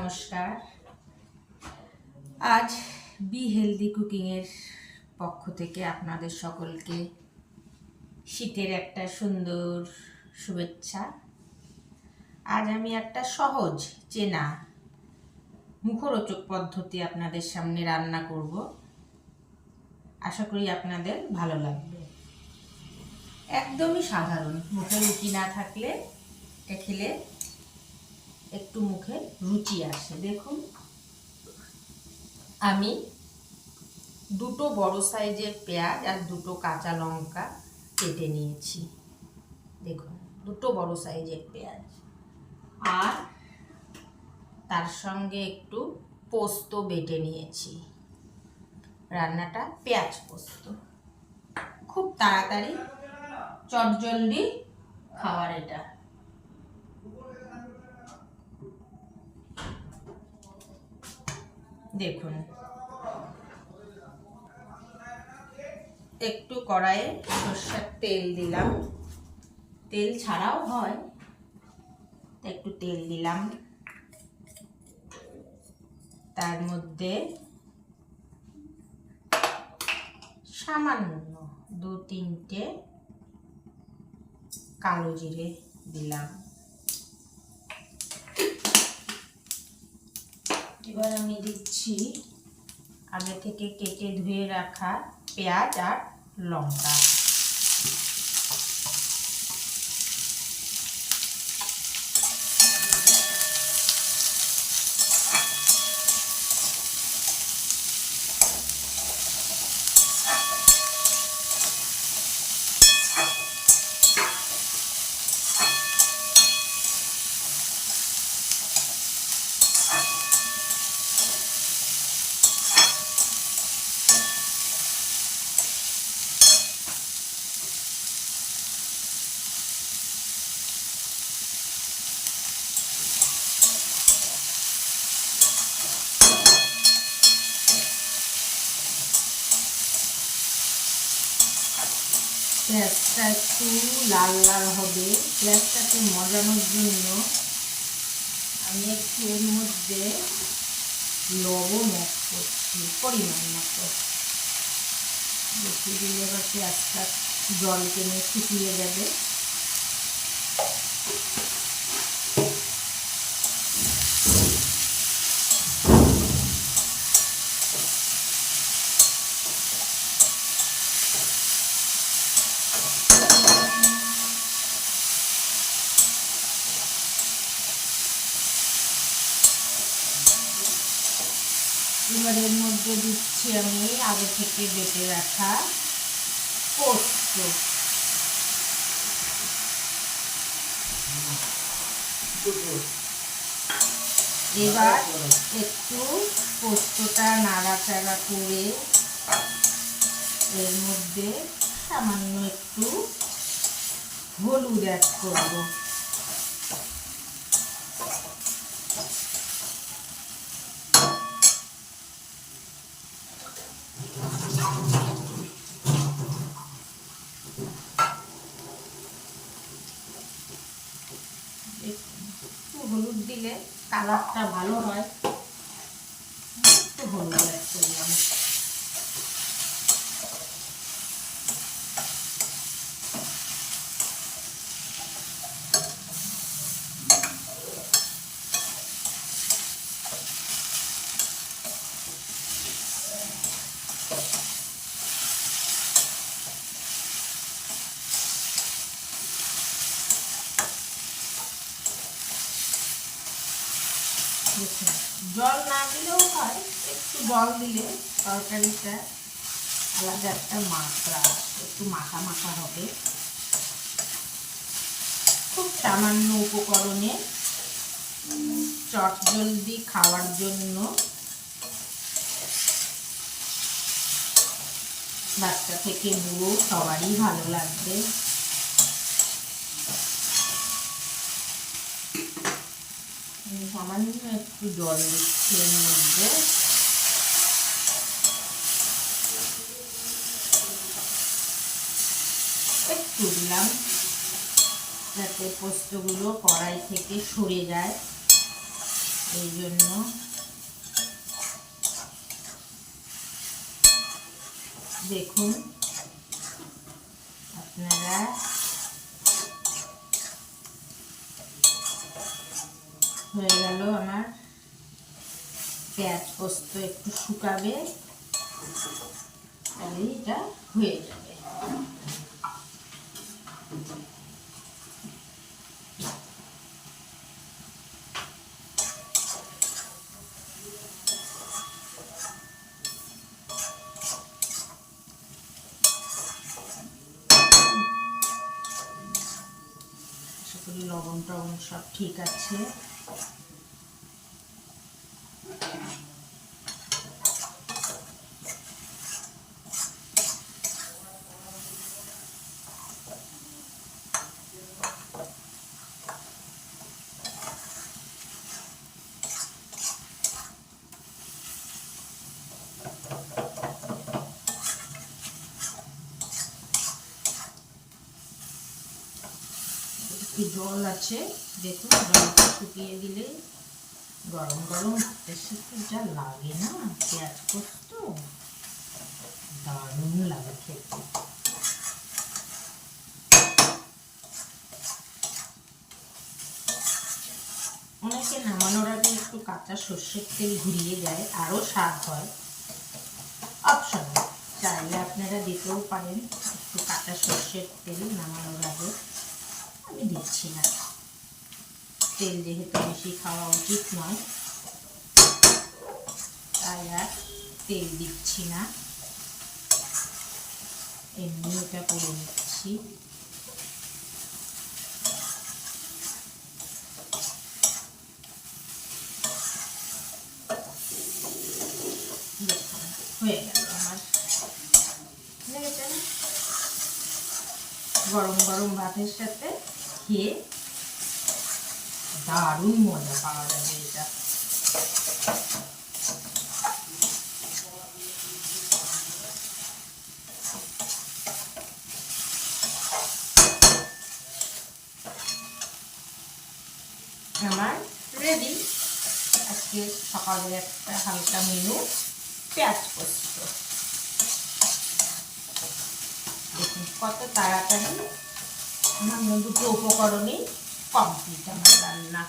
নমস্কার। আজ be healthy কুকিংয়ের পক্ষ থেকে আপনাদের সকলকে শীতের একটা সুন্দর শুভেচ্ছা। আজ আমি একটা সহজ, চেনা, মুখরোচক পদ্ধতি আপনাদের সামনে রান্না করব। আশা করি আপনাদের ভালো লাগবে। একদমই সাধারণ, মুখে রুচি না থাকলে, এটা খেলে একটু মুখে রুচি আসে। দেখুন, আমি দুটো বড় সাইজের পেঁয়াজ আর দুটো কাঁচা লঙ্কা কেটে নিয়েছি। দেখুন, দুটো বড় সাইজের পেঁয়াজ। আর তার সঙ্গে একটু পোস্ত বেটে নিয়েছি। রান্নাটা পেঁয়াজ পোস্ত। খুব তাড়াতাড়ি চটজলদি খাবার এটা। দেখুন। একটু কড়াইয়ে সর্ষের তেল দিলাম। তেল ছাড়াও হয়। একটু তেল দিলাম। তার মধ্যে সামান্য দু তিনটে কালো জিরে দিলাম। এবার আমি দিচ্ছি আগে থেকে কেটে ধুয়ে রাখা পেঁয়াজ আর লঙ্কা। পেঁয়াজটা একটু লাল লাল হবে। পেঁয়াজটাকে মজানোর জন্য আমি একটু এর মধ্যে লবণ অ্যাড করছি, পরিমাণ মতো। বেশি দিলে এবার পেঁয়াজটা জল টেনে শুকিয়ে যাবে। এবার এর মধ্যে দিচ্ছি আমি আগে থেকে বেটে রাখা পোস্ত। এবার একটু পোস্তটা নাড়াচাড়া করে এর মধ্যে সামান্য একটু হলুদ অ্যাড করব একটু হলুদ দিলে কালারটা ভালো হয় একটু হলুদ অ্যাড করলাম দেখুন, জল না দিলেও হয় একটু জল দিলে তরকারিটা আলাদা একটা মাত্রা একটু মাখা মাখা হবে। খুব সামান্য উপকরণে চট জলদি খাওয়ার জন্য বাচ্চা থেকে বুড়ো সবারই ভালো লাগবে আমি সামান্য একটু জল দিচ্ছি এর মধ্যে। একটু দিলাম, যাতে পোস্তগুলো কড়াই থেকে সরে যায়। এই জন্য দেখুন, আপনারা হয়ে গেল আমার পেঁয়াজ পোস্ত একটু শুকাবে। তাহলে এটা হয়ে যাবে। লবণ টবণ সব ঠিক আছে একটু জল আছে, দেখুন, জলটা শুকিয়ে দিলে গরম গরম যা লাগে না, পেঁয়াজ পোস্ত, দারুণ লাগে খেতে। অনেকে নামানোর আগে একটু কাঁচা সর্ষের তেল ঘুরিয়ে দেয়, আরও স্বাদ হয়। অপশন চাইলে আপনারা দিতেও পারেন, একটু কাঁচা সর্ষের তেল নামানোর আগে। আমি দিচ্ছি না। তেল যেহেতু বেশি খাওয়া উচিত নয়, তাই আর তেল দিচ্ছি না। এমনি ওটা করে নিচ্ছি। হয়ে আমার। গরম গরম ভাতের সাথে খেয়ে দারুণ মজা পাওয়া যাবে এটা। আমার রেডি আজকে সকালে একটা হালকা মেনু পেঁয়াজ পোস্ত। দেখুন কত তাড়াতাড়ি দুটো উপকরণই কমপ্লিট আমার রান্না।